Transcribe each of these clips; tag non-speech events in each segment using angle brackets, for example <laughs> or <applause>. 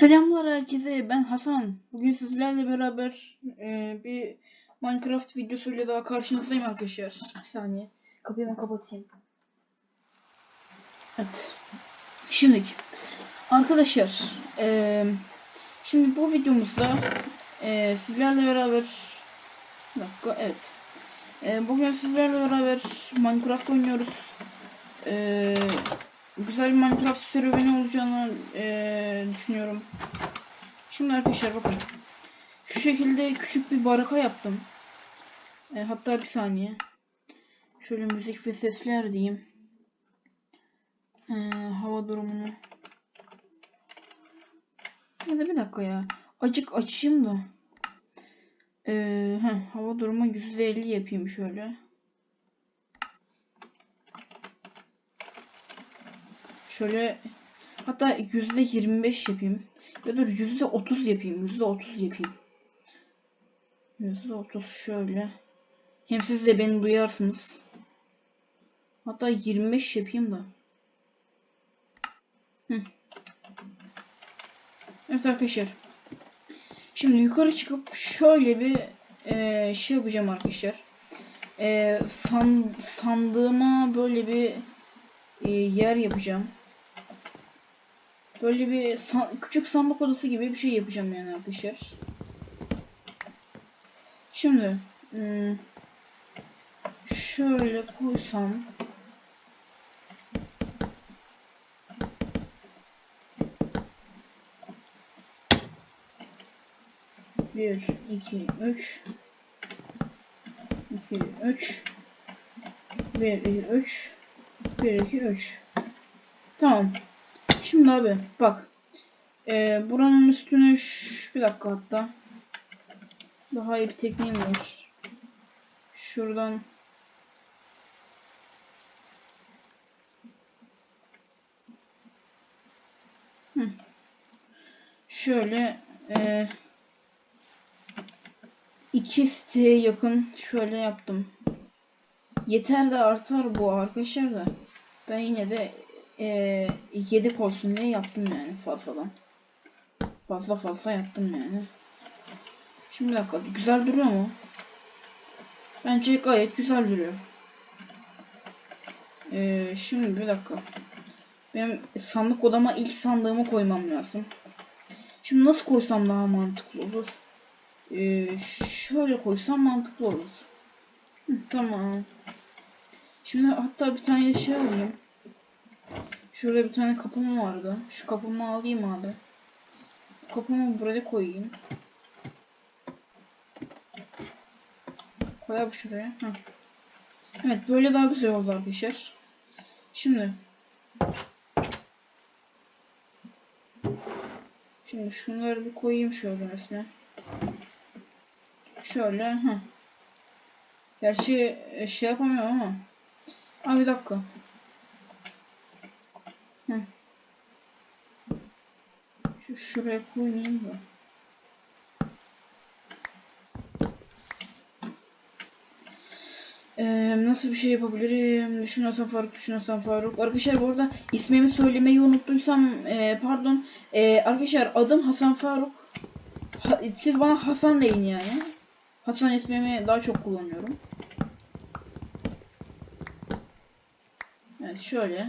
Selamlar herkese. Ben Hasan. Bugün sizlerle beraber e, bir Minecraft videosuyla daha karşınızdayım arkadaşlar. Bir saniye. Kapıyı ben kapatayım. Evet. Şimdi arkadaşlar e, şimdi bu videomuzda e, sizlerle beraber bir dakika evet. E, bugün sizlerle beraber Minecraft oynuyoruz. E, güzel bir Minecraft serüveni olacağını e, düşünüyorum. Şimdi arkadaşlar bakın. Şu şekilde küçük bir baraka yaptım. E, hatta bir saniye. Şöyle müzik ve sesler diyeyim. E, hava durumunu. Ya da bir dakika ya. Acık açayım da. E, heh, hava durumu %50 yapayım şöyle. Şöyle hatta yüzde 25 yapayım. Ya dur yüzde 30 yapayım. Yüzde 30 yapayım. Yüzde 30 şöyle. Hem siz de beni duyarsınız. Hatta 25 yapayım da. Hı. Evet arkadaşlar. Şimdi yukarı çıkıp şöyle bir e, şey yapacağım arkadaşlar. E, san, sandığıma böyle bir e, yer yapacağım. Böyle bir san küçük sandık odası gibi bir şey yapacağım yani arkadaşlar. Şimdi hmm, şöyle koysam bir, iki, üç, iki, üç, bir, iki, üç, bir, iki, üç. Tamam. Şimdi abi bak. Ee, buranın üstüne ş- bir dakika hatta. Daha iyi bir tekniğim var. Şuradan Hı. Şöyle e, iki siteye yakın şöyle yaptım. Yeter de artar bu arkadaşlar da. Ben yine de e, yedek olsun diye yaptım yani fazladan. Fazla fazla yaptım yani. Şimdi bir dakika güzel duruyor mu? Bence gayet güzel duruyor. Ee, şimdi bir dakika. Benim sandık odama ilk sandığımı koymam lazım. Şimdi nasıl koysam daha mantıklı olur? Ee, şöyle koysam mantıklı olur. Hı, tamam. Şimdi hatta bir tane şey alayım. Şurada bir tane kapım vardı. Şu kapımı alayım abi. Kapımı buraya koyayım. Koy abi şuraya. Heh. Evet böyle daha güzel oldu arkadaşlar. Şimdi. Şimdi şunları bir koyayım şöyle mesela. Şöyle. Heh. Gerçi e, şey yapamıyorum ama. Aa bir dakika. Heh. Şu şuraya koyayım da. Ee, nasıl bir şey yapabilirim? Düşün Hasan Faruk, düşün Hasan Faruk. Arkadaşlar bu arada ismimi söylemeyi unuttuysam e, pardon. E, arkadaşlar adım Hasan Faruk. Ha, siz bana Hasan deyin yani. Hasan ismimi daha çok kullanıyorum. Evet şöyle.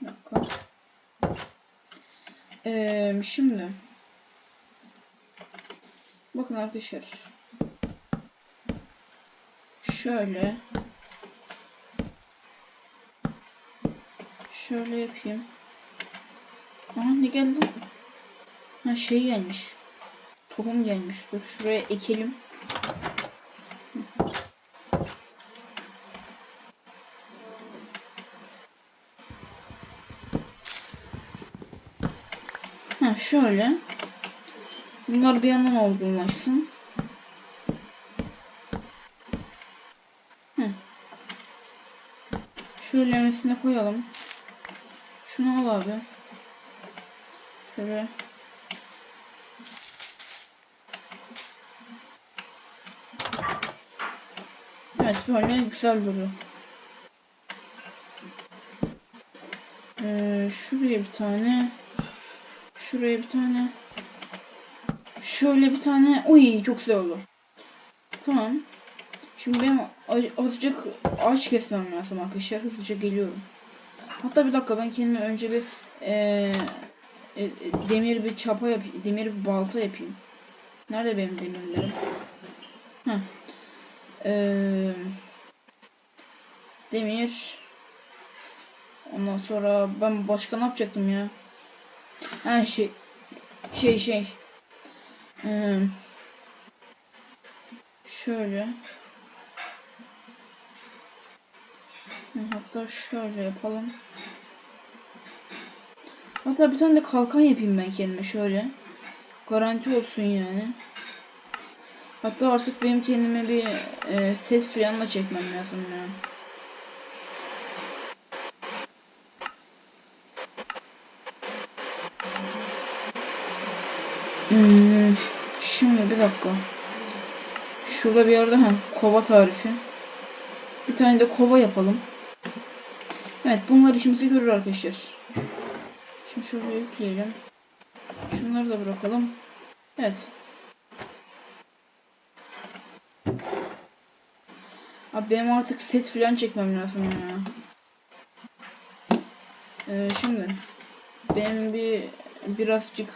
Bir dakika. Ee, şimdi. Bakın arkadaşlar. Şöyle. Şöyle yapayım. Aha ne geldi? Ha şey gelmiş. Tohum gelmiş. Dur şuraya ekelim. Ha şöyle. Bunlar bir yandan olgunlaşsın. Hı. Şöyle üstüne koyalım. Şunu al abi. Şöyle. Evet böyle güzel duruyor. Ee, şuraya bir tane şuraya bir tane şöyle bir tane uy çok güzel oldu. Tamam. Şimdi benim azıcık ağaç kesmem lazım arkadaşlar. Hızlıca geliyorum. Hatta bir dakika ben kendime önce bir eee, e, e, demir bir çapa yapayım. Demir bir balta yapayım. Nerede benim demirlerim? Heh. Eee, demir. Ondan sonra ben başka ne yapacaktım ya? Ha şey şey şey. Eee, şöyle. Hatta şöyle yapalım. Hatta bir tane de kalkan yapayım ben kendime şöyle. Garanti olsun yani. Hatta artık benim kendime bir e, ses da çekmem lazım ya. Hmm, şimdi bir dakika. Şurada bir yerde ha kova tarifi. Bir tane de kova yapalım. Evet bunlar işimizi görür arkadaşlar. Şimdi şöyle yükleyelim. Şunları da bırakalım. Evet. Abi benim artık set falan çekmem lazım ya. Ee, şimdi benim bir birazcık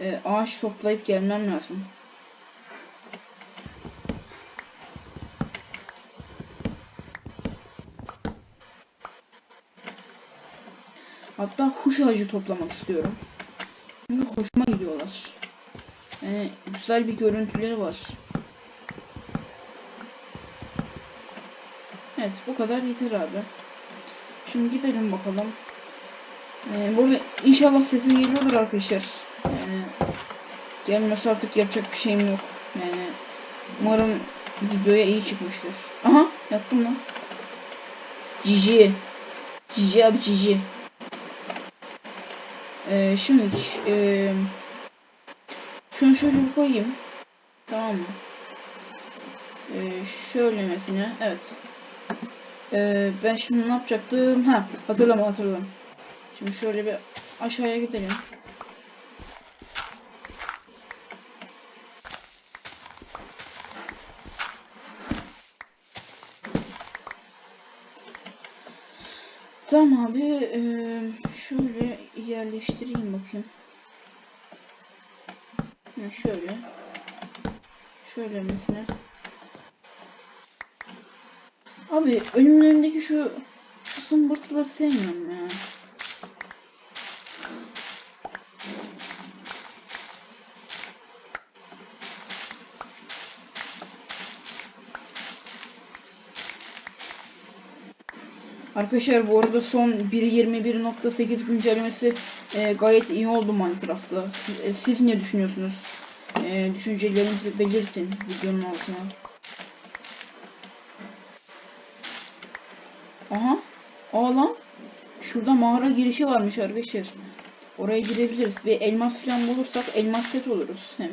e, ağaç toplayıp gelmem lazım. Hatta kuş ağacı toplamak istiyorum. Çünkü hoşuma gidiyorlar. Yani güzel bir görüntüleri var. Evet bu kadar yeter abi. Şimdi gidelim bakalım. Ee, burada inşallah sesim geliyordur arkadaşlar. Gelmesi artık yapacak bir şeyim yok. Yani umarım videoya iyi çıkmıştır. Aha yaptım lan. Cici. Cici abi cici. Ee, şimdi e, şunu şöyle koyayım. Tamam mı? Ee, şöyle mesela. Evet. Ee, ben şimdi ne yapacaktım? Ha hatırlama hatırladım. Şimdi şöyle bir aşağıya gidelim. Tamam abi. eee, şöyle yerleştireyim bakayım. Ha, şöyle. Şöyle mesela. Abi önümün önündeki şu zımbırtıları sevmiyorum ya. Arkadaşlar bu arada son 1.21.8 güncellemesi e, gayet iyi oldu Minecraft'ta. Siz, e, siz ne düşünüyorsunuz? E, düşüncelerinizi belirtin videonun altına. Aha. Aa lan. Şurada mağara girişi varmış arkadaşlar. Oraya girebiliriz ve elmas falan bulursak elmas set oluruz hem.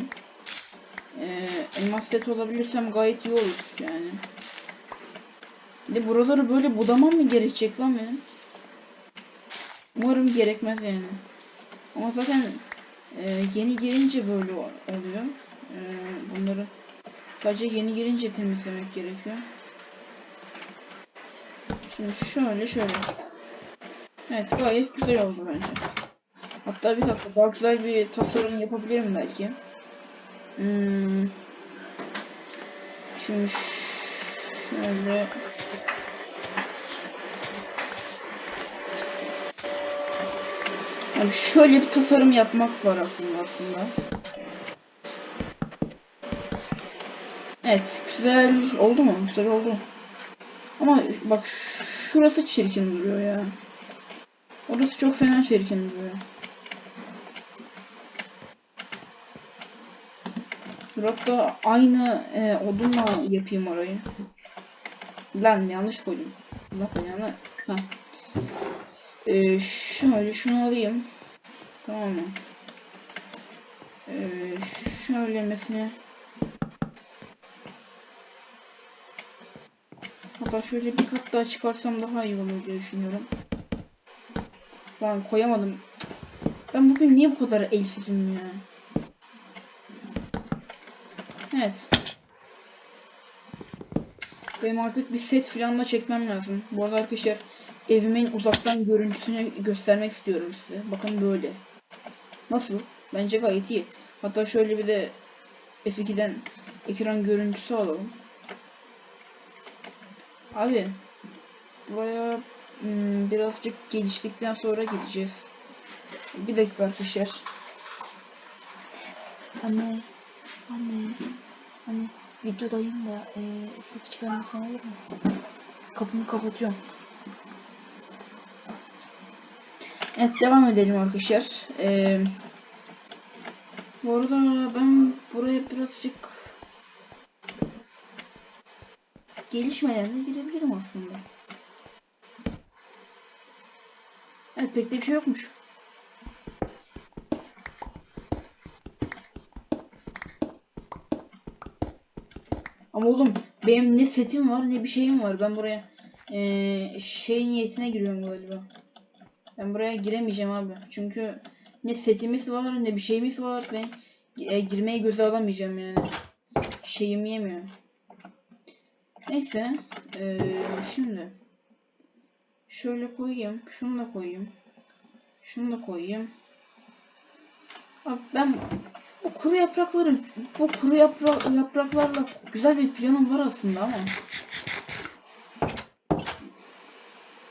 E, elmas set olabilirsem gayet iyi olur yani. Bir de buraları böyle budamam mı gerekecek lan benim? Umarım gerekmez yani. Ama zaten e, yeni girince böyle oluyor. E, bunları sadece yeni girince temizlemek gerekiyor. Şimdi şöyle şöyle. Evet gayet güzel oldu bence. Hatta bir dakika daha güzel bir tasarım yapabilirim belki. Hmm. Şimdi şöyle Yani şöyle bir tasarım yapmak var aklımda aslında. Evet, güzel oldu mu? Güzel oldu. Ama bak şurası çirkin duruyor ya. Orası çok fena çirkin duruyor. Dur hatta aynı e, odunla yapayım orayı. Lan yanlış koydum. Allah belanı. Ha. Ee, şöyle şunu alayım. Tamam mı? Ee, şöyle mesela. Hatta şöyle bir kat daha çıkarsam daha iyi olur diye düşünüyorum. Lan koyamadım. Ben bugün niye bu kadar elsizim ya? Evet. Benim artık bir set falan da çekmem lazım. Bu arada arkadaşlar evimin uzaktan görüntüsünü göstermek istiyorum size. Bakın böyle. Nasıl? Bence gayet iyi. Hatta şöyle bir de F2'den ekran görüntüsü alalım. Abi buraya hmm, birazcık geliştikten sonra gideceğiz. Bir dakika arkadaşlar. Anne, anne, anne videodayım da e, ses çıkarmasan olur mu? Kapımı kapatıyorum. Evet devam edelim arkadaşlar. Ee, bu arada ben buraya birazcık gelişmeden de girebilirim aslında. Evet pek de bir şey yokmuş. Ama oğlum benim ne setim var ne bir şeyim var. Ben buraya eee şey niyetine giriyorum galiba. Ben buraya giremeyeceğim abi. Çünkü ne setimiz var ne bir şeyimiz var. Ben e, girmeyi göze alamayacağım yani. Şeyim yemiyor. Neyse. eee, şimdi. Şöyle koyayım. Şunu da koyayım. Şunu da koyayım. Abi ben bu kuru yaprakların bu kuru yaprak, yapraklarla güzel bir planım var aslında ama.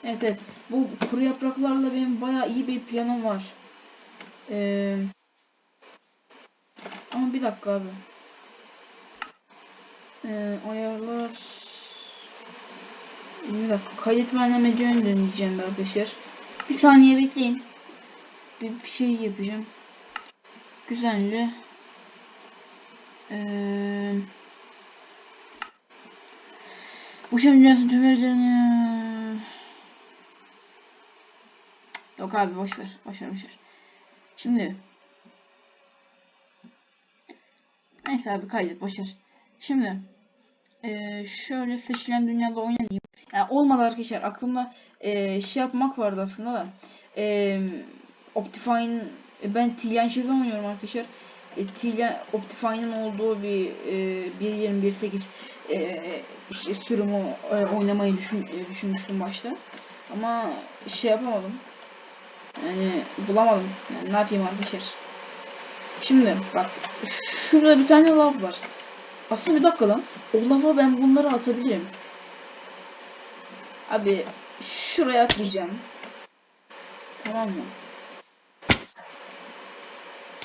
Evet evet. Bu kuru yapraklarla benim bayağı iyi bir planım var. Ee, ama bir dakika abi. Ee, ayarlar. Bir dakika. Kaydet ve anlama deneyeceğim arkadaşlar. Bir saniye bekleyin. Bir, bir şey yapacağım. Güzelli. Ee, bu şey dünyasının tüm verilerini... Yok abi boş ver. Boş ver boş ver. Şimdi Neyse abi kaydet boş. Şimdi ee, şöyle seçilen dünyada oynayayım. Yani olmadı arkadaşlar aklımda ee, şey yapmak vardı aslında da. Ee, Optifine ben Tilyanşır'da oynuyorum arkadaşlar. Tilya Optifine'ın olduğu bir e, 1.21.8 e, işte sürümü e, oynamayı düşün, e, düşünmüştüm başta. Ama şey yapamadım. Yani bulamadım. Yani ne yapayım arkadaşlar. Şimdi bak şurada bir tane lav var. Aslında bir dakika lan. O lava ben bunları atabilirim. Abi şuraya atlayacağım. Tamam mı?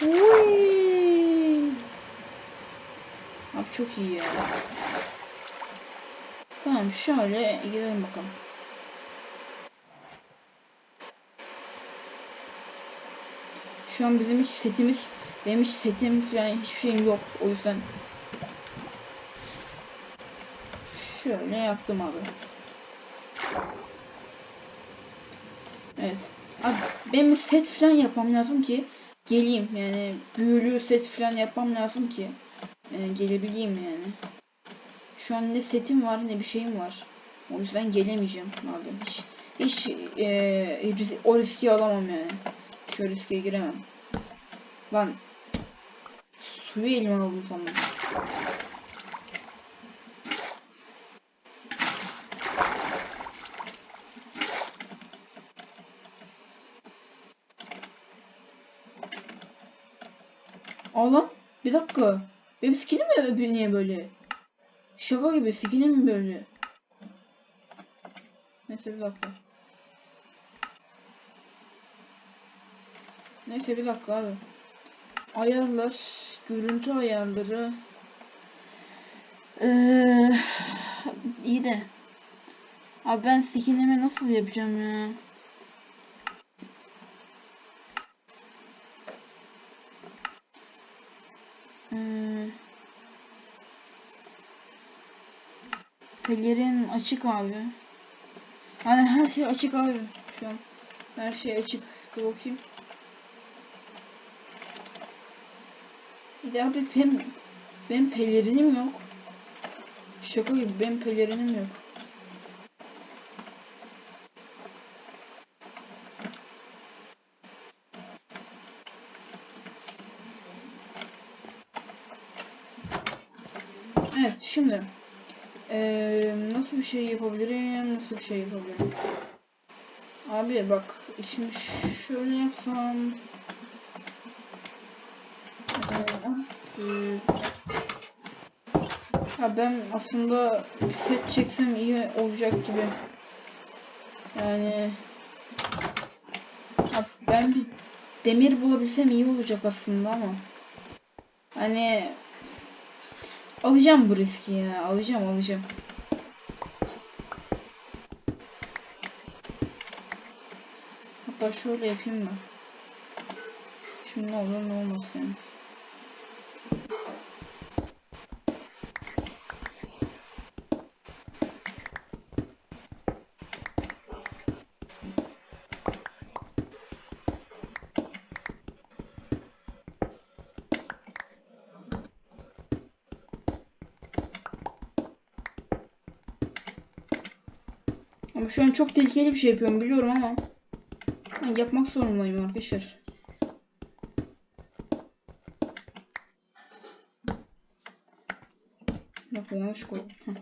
Uy. Çok iyi ya. Tamam şöyle gidelim bakalım. Şu an bizim hiç setimiz, benim hiç setim yani hiçbir şeyim yok. O yüzden şöyle yaptım abi. Evet. Abi benim set falan yapmam lazım ki geleyim yani büyülü set falan yapmam lazım ki e, gelebileyim yani. Şu an ne setim var ne bir şeyim var. O yüzden gelemeyeceğim abi. Hiç, hiç e, o riski alamam yani. Şu riske giremem. Lan suyu elime aldım sandım. Aa bir dakika. Benim skillim mi bir niye böyle? Şaka gibi skillim mi böyle? Neyse bir dakika. Neyse bir dakika abi. Ayarlar, görüntü ayarları. Ee, iyi de. Abi ben skinimi nasıl yapacağım ya? Pelerin açık abi. Yani her şey açık abi şu an. Her şey açık. Dur bakayım. Bir de abi benim, benim pelerinim yok. Şaka gibi benim pelerinim yok. Evet şimdi bir şey yapabilirim? Nasıl bir şey yapabilirim? Abi bak şimdi şöyle yapsam Eee, ya ben aslında set çeksem iyi olacak gibi. Yani ya ben bir demir bulabilsem iyi olacak aslında ama hani alacağım bu riski ya alacağım alacağım. Hatta şöyle yapayım da. Şimdi ne olur ne olmaz yani. Ama şu an çok tehlikeli bir şey yapıyorum biliyorum ama yapmak zorundayım arkadaşlar. Bak yanlış koydum. Heh.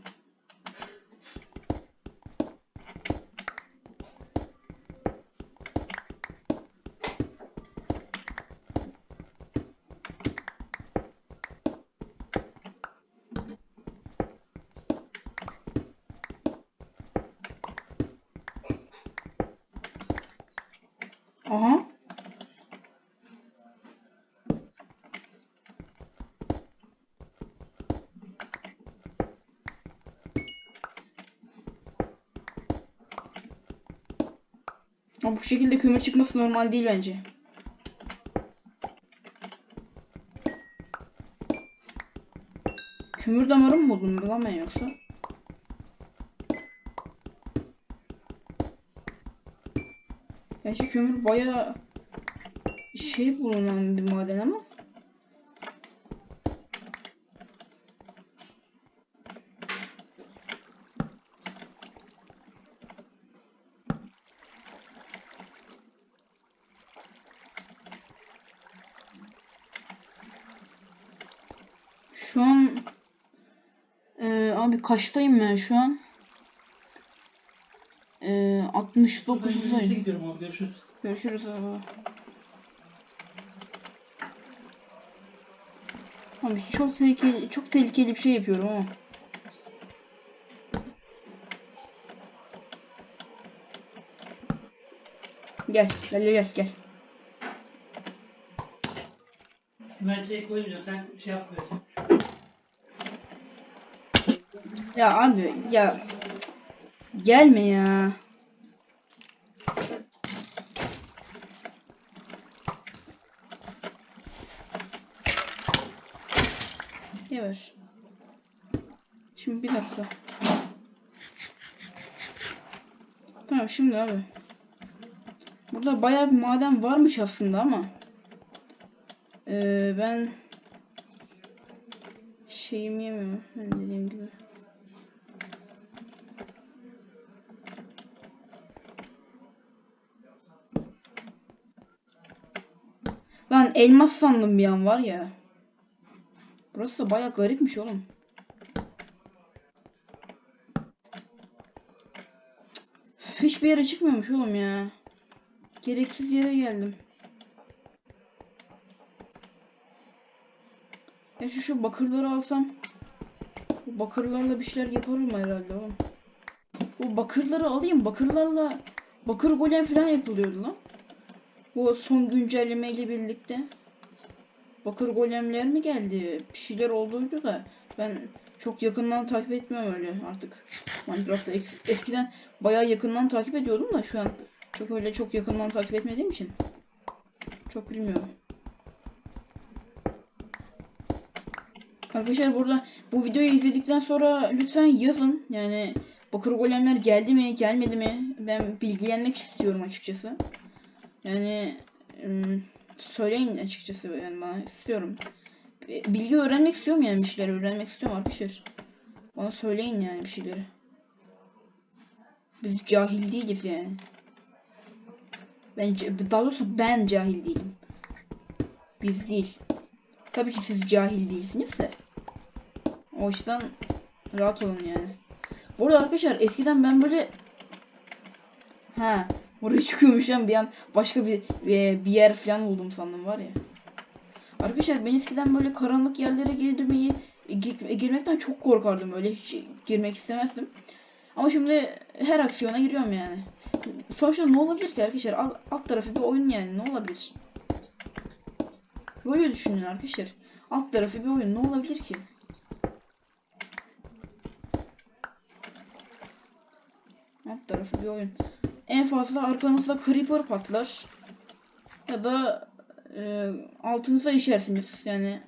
Aha. Ama bu şekilde kömür çıkması normal değil bence. Kömür damarı mı buldum lan ben yoksa? Gerçi kömür bayağı şey bulunan bir maden ama. Şu an Ee, abi kaçtayım ben şu an? Ee, Ben yürüyüşe 69'dayım. gidiyorum abi görüşürüz. Görüşürüz abi. Abi çok tehlikeli, çok tehlikeli bir şey yapıyorum ama. Gel, gel, gel, gel. Merceğe koymuyorum sen şey yapmıyorsun. Ya abi, ya gelme ya. Yavaş. Şimdi bir dakika. Tamam şimdi abi. Burada bayağı bir maden varmış aslında ama. Ee, ben şeyim yemiyorum. Ben dediğim gibi. Lan elmas sandım bir an var ya. Burası da bayağı garipmiş oğlum. Hiçbir yere çıkmıyormuş oğlum ya. Gereksiz yere geldim. Ya şu, şu bakırları alsam. Bu bakırlarla bir şeyler yaparım herhalde oğlum. Bu bakırları alayım. Bakırlarla bakır golem falan yapılıyordu lan. Bu son güncellemeyle birlikte. Bakır golemler mi geldi? Bir şeyler olduydu da ben çok yakından takip etmiyorum öyle artık. Minecraft'ta es- eskiden bayağı yakından takip ediyordum da şu an çok öyle çok yakından takip etmediğim için çok bilmiyorum. Arkadaşlar burada bu videoyu izledikten sonra lütfen yazın. Yani bakır golemler geldi mi, gelmedi mi? Ben bilgilenmek istiyorum açıkçası. Yani söyleyin açıkçası yani bana istiyorum. E, Bilgi öğrenmek istiyorum yani bir şeyler öğrenmek istiyorum arkadaşlar. Bana söyleyin yani bir şeyleri. Biz cahil değiliz yani. Ben daha doğrusu ben cahil değilim. Biz değil. Tabii ki siz cahil değilsiniz de. O yüzden rahat olun yani. Bu arada arkadaşlar eskiden ben böyle Ha, buraya çıkıyormuş yani bir an başka bir bir bir yer falan buldum sandım var ya. Arkadaşlar ben eskiden böyle karanlık yerlere girmeyi gi- girmekten çok korkardım öyle hiç girmek istemezdim. Ama şimdi her aksiyona giriyorum yani. Sonuçta ne olabilir ki arkadaşlar? Alt, alt tarafı bir oyun yani ne olabilir? Böyle düşünün arkadaşlar. Alt tarafı bir oyun ne olabilir ki? Alt tarafı bir oyun. En fazla arkanızda creeper patlar. Ya da e, altınıza işersiniz yani.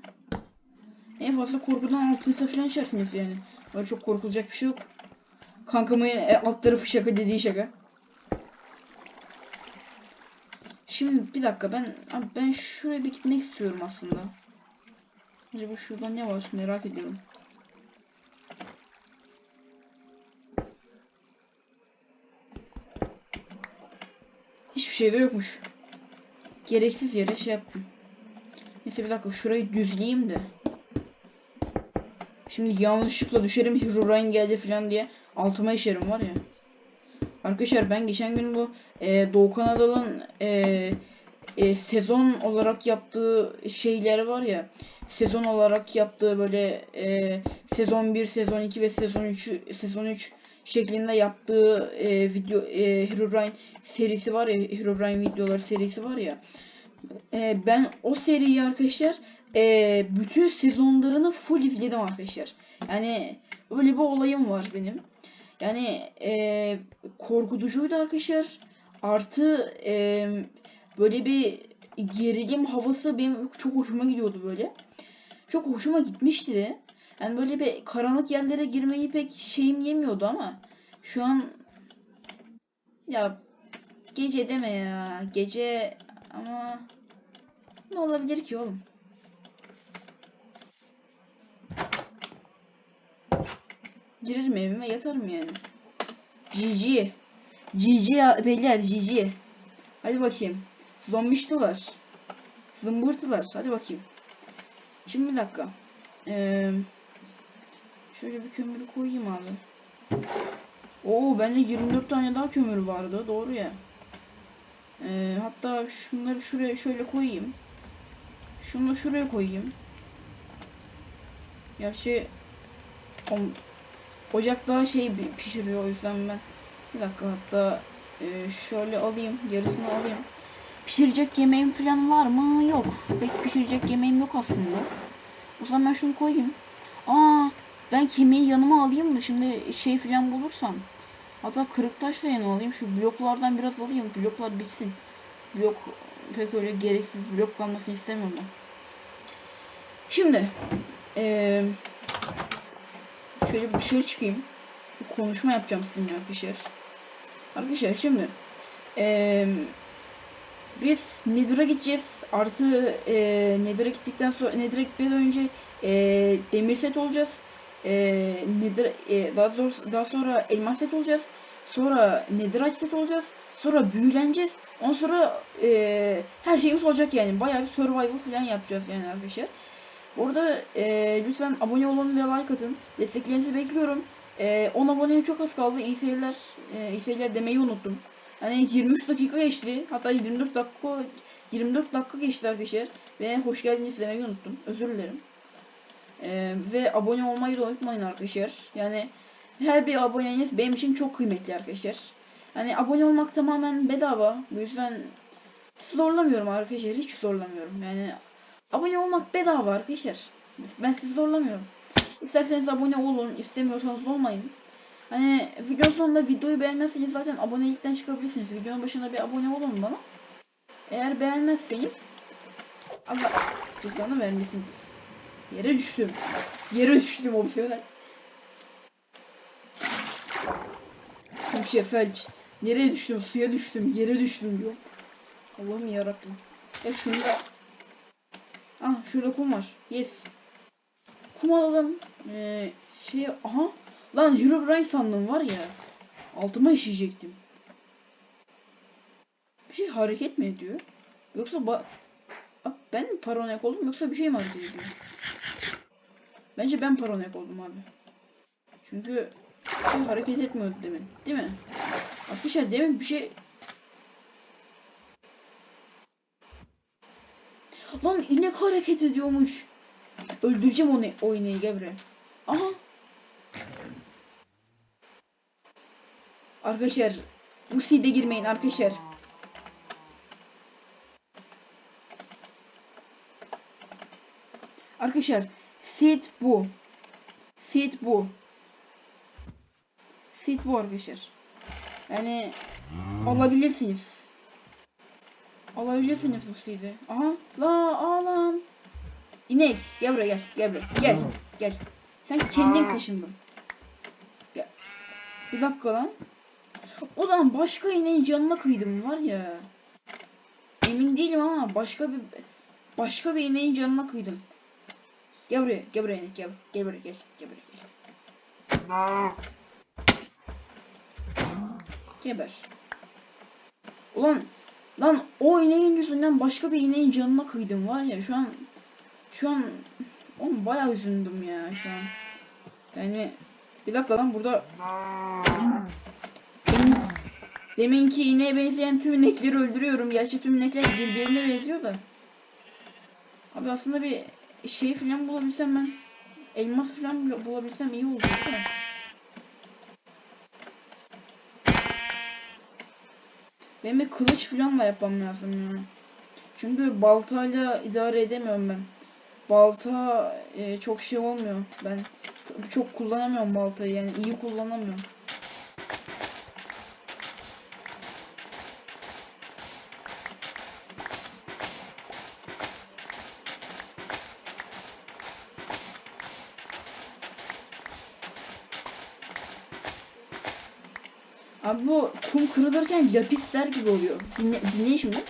En fazla korkudan altınıza falan işersiniz yani. Böyle çok korkulacak bir şey yok. Kankamın e, alt tarafı şaka dediği şaka. Şimdi bir dakika ben abi ben şuraya bir gitmek istiyorum aslında. Acaba şurada ne var merak ediyorum. Hiçbir şey de yokmuş. Gereksiz yere şey yaptım. Neyse bir dakika şurayı düzleyeyim de. Şimdi yanlışlıkla düşerim <laughs> Herobrine geldi falan diye altıma işerim var ya. Arkadaşlar ben geçen gün bu e, Doğu Kanadalı'nın e, e, sezon olarak yaptığı şeyler var ya sezon olarak yaptığı böyle e, sezon 1, sezon 2 ve sezon 3 sezon 3 şeklinde yaptığı e, video e, Herobrine serisi var ya Herobrine videoları serisi var ya e, ben o seriyi arkadaşlar e, bütün sezonlarını full izledim arkadaşlar. Yani öyle bir olayım var benim. Yani e, korkutucuydu arkadaşlar. Artı e, böyle bir gerilim havası benim çok hoşuma gidiyordu böyle. Çok hoşuma gitmişti de. Yani böyle bir karanlık yerlere girmeyi pek şeyim yemiyordu ama şu an ya gece deme ya. Gece ama ne olabilir ki oğlum? Girerim evime yatarım yani. GG. GG beyler GG. Hadi bakayım. Zombiştolar. Zımbırtılar. Hadi bakayım. Şimdi bir dakika. Ee, şöyle bir kömürü koyayım abi. Oo bende 24 tane daha kömür vardı. Doğru ya. Ee, hatta şunları şuraya şöyle koyayım. Şunu şuraya koyayım. Gerçi o- ocak daha şey pişiriyor o yüzden ben bir dakika hatta e, şöyle alayım yarısını alayım. Pişirecek yemeğim falan var mı? Yok. Pek pişirecek yemeğim yok aslında. O zaman ben şunu koyayım. Aa ben kemiği yanıma alayım da şimdi şey falan bulursam. Hatta kırık taş da yanıma alayım. Şu bloklardan biraz alayım. Bloklar bitsin. Blok pek öyle gereksiz blok kalmasını istemiyorum ben. Şimdi eee şöyle dışarı çıkayım. Konuşma yapacağım sizinle arkadaşlar. Arkadaşlar şimdi eee biz Nether'a gideceğiz. Artı eee Nether'a gittikten sonra Nether'a gitmeden önce eee demir set olacağız. Eee Nether eee, daha doğrusu daha sonra elmas set olacağız. Sonra Netherite set olacağız. Sonra büyüleneceğiz. Ondan sonra eee, her şeyimiz olacak yani. Bayağı bir survival falan yapacağız yani arkadaşlar. Orada eee, lütfen abone olun ve like atın. Desteklerinizi bekliyorum. 10 aboneye çok az kaldı. İyi seyirler, eee, iyi seyirler demeyi unuttum. Hani 23 dakika geçti. Hatta 24 dakika 24 dakika geçti arkadaşlar. Ve hoş geldiniz demeyi unuttum. Özür dilerim. Eee, ve abone olmayı da unutmayın arkadaşlar. Yani her bir aboneniz benim için çok kıymetli arkadaşlar. Hani abone olmak tamamen bedava. Bu yüzden zorlamıyorum arkadaşlar. Hiç zorlamıyorum. Yani abone olmak bedava arkadaşlar. Ben sizi zorlamıyorum. İsterseniz abone olun, istemiyorsanız olmayın. Hani video sonunda videoyu beğenmezseniz zaten abonelikten çıkabilirsiniz. Videonun başına bir abone olun bana. Eğer beğenmezseniz Allah cezanı vermesin. Yere düştüm. Yere düştüm opsiyonel. Kimse felç. Nereye düştüm? Suya düştüm. Yere düştüm diyor. Allah'ım yarabbim. Ya şurada. Ah şurada kum var. Yes. Kum alalım. Ee, şey aha. Lan Herobrine sandım var ya. Altıma işeyecektim. Bir şey hareket mi ediyor? Yoksa ba Abi ben mi paranoyak oldum yoksa bir şey mi hareket ediyor? Bence ben paranoyak oldum abi. Çünkü şey hareket etmiyordu demin. Değil mi? Arkadaşlar demin bir şey... Lan inek hareket ediyormuş. Öldüreceğim onu o ineği buraya. Aha. Arkadaşlar bu seed'e girmeyin arkadaşlar. Arkadaşlar seed bu. Seed bu. Seed bu arkadaşlar. Yani alabilirsiniz. Alabilirsiniz bu seed'i. Aha la aa lan. İnek gel buraya gel gel buraya gel gel. Sen kendin kaşındın. Gel. Bir dakika lan. Zaman başka ineğin canına kıydım var ya. Emin değilim ama başka bir başka bir ineğin canına kıydım. Gel buraya, gel buraya gel. Gel buraya, gel. Gel buraya, gel. Geber. Ulan, lan o ineğin yüzünden başka bir ineğin canına kıydım var ya şu an şu an oğlum bayağı üzüldüm ya şu an. Yani bir dakika lan burada benim deminki ineğe benzeyen tüm inekleri öldürüyorum. Gerçi tüm inekler birbirine benziyor da. Abi aslında bir şey falan bulabilsem ben elmas falan bula- bulabilsem iyi olur da. Benim bir kılıç falan da yapmam lazım ya. Çünkü baltayla idare edemiyorum ben. Balta e, çok şey olmuyor. Ben çok kullanamıyorum baltayı yani iyi kullanamıyorum. Bu kum kırılırken lapisler gibi oluyor. Dinle, dinleyin şimdi.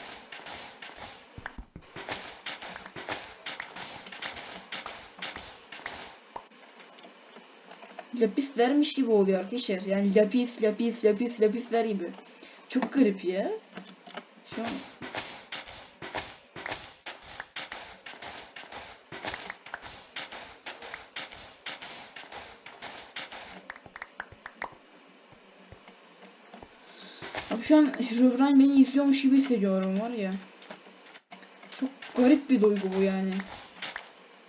Lapislermiş gibi oluyor arkadaşlar. Yani lapis, lapis, lapis, lapisler gibi. Çok garip ya. Şu an Abi şu an Herobrine beni izliyormuş gibi hissediyorum var ya. Çok garip bir duygu bu yani.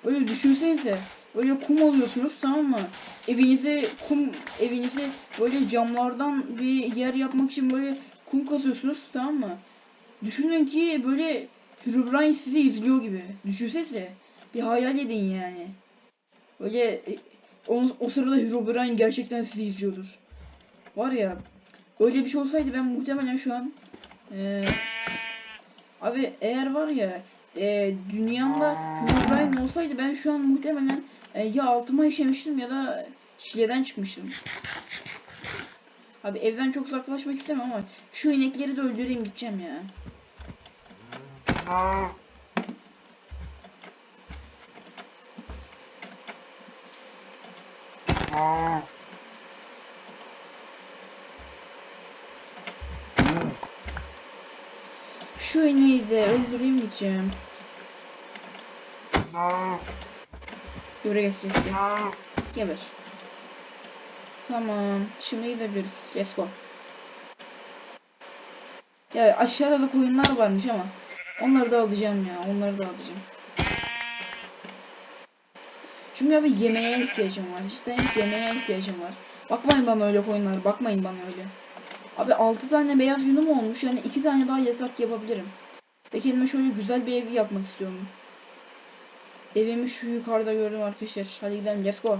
Böyle düşünsenize. Böyle kum alıyorsunuz tamam mı? Evinize kum evinize böyle camlardan bir yer yapmak için böyle kum kazıyorsunuz tamam mı? Düşünün ki böyle Herobrine sizi izliyor gibi. Düşünsenize. Bir hayal edin yani. Böyle e, o, o sırada Herobrine gerçekten sizi izliyordur. Var ya Öyle bir şey olsaydı ben muhtemelen şu an eee abi eğer var ya eee dünyamda Herobrine olsaydı ben şu an muhtemelen e, ya altıma işemiştim ya da çileden çıkmıştım. Abi evden çok uzaklaşmak istemem ama şu inekleri de öldüreyim gideceğim ya. Şu ineği de öldüreyim gideceğim. Göre geçecek. Geber. Tamam. Şimdi gidebiliriz. Let's go. Ya aşağıda da koyunlar varmış ama onları da alacağım ya. Onları da alacağım. Çünkü abi yemeğe ihtiyacım var. İşte yemeğe ihtiyacım var. Bakmayın bana öyle koyunlar. Bakmayın bana öyle. Abi 6 tane beyaz yunum olmuş. Yani 2 tane daha yatak yapabilirim. Ve kendime şöyle güzel bir ev yapmak istiyorum. Evimi şu yukarıda gördüm arkadaşlar. Hadi gidelim let's go.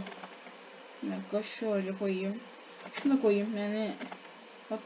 Bir dakika şöyle koyayım. Şunu da koyayım yani